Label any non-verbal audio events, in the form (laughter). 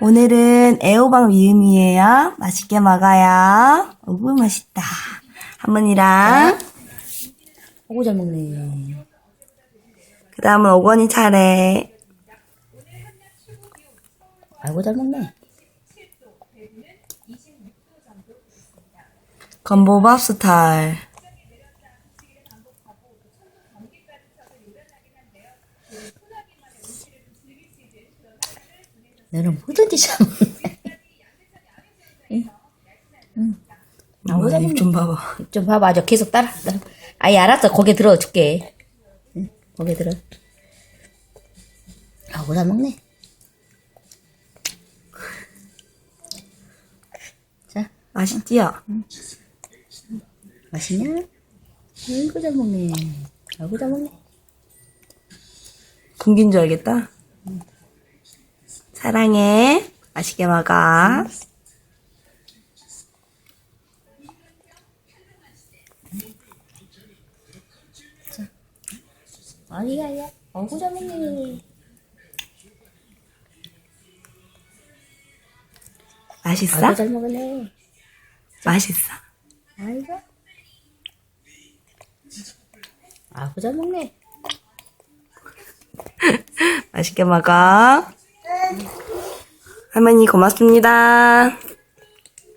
오늘은 애호박 미음이에요. 맛있게 먹어요. 오구 맛있다. 할머니랑 오고 잘 먹네. 그 다음은 오건이 차례. 아이고 잘 먹네. 건보밥 스타일. 너는 뭐든지 잘 먹네. 응? 응. 아이고 잘 먹네. 입좀 봐봐. 좀 봐봐. 저 계속 따라. 따라. 아이 알았어. 고개 들어줄게. 응? 고개 들어. 아이고 잘 먹네. 자, 맛있지요? 맛있냐? 아이고 잘 먹네. 아이고 잘 먹네. 굶긴 줄 알겠다. 사랑해. 맛있게 먹어. 아니야, 잘 먹네. 맛있어? 아이고 잘 먹네. 맛있어. 아이고. 아이고 잘 먹네. (laughs) 맛있게 먹어. 할머니 고맙습니다.